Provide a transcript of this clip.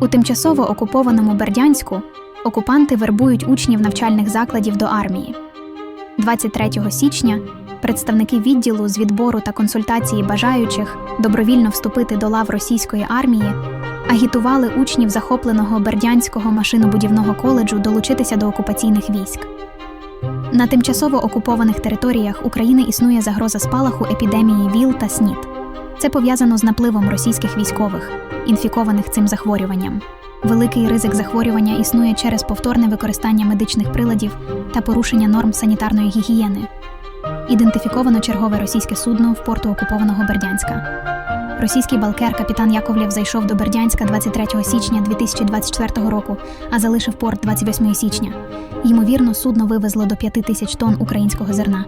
У тимчасово окупованому Бердянську окупанти вербують учнів навчальних закладів до армії. 23 січня представники відділу з відбору та консультації бажаючих добровільно вступити до лав російської армії агітували учнів захопленого Бердянського машинобудівного коледжу долучитися до окупаційних військ. На тимчасово окупованих територіях України існує загроза спалаху епідемії ВІЛ та СНІД. Це пов'язано з напливом російських військових, інфікованих цим захворюванням. Великий ризик захворювання існує через повторне використання медичних приладів та порушення норм санітарної гігієни. Ідентифіковано чергове російське судно в порту окупованого Бердянська. Російський балкер капітан Яковлєв зайшов до Бердянська 23 січня 2024 року, а залишив порт 28 січня. Ймовірно, судно вивезло до 5 тисяч тонн українського зерна.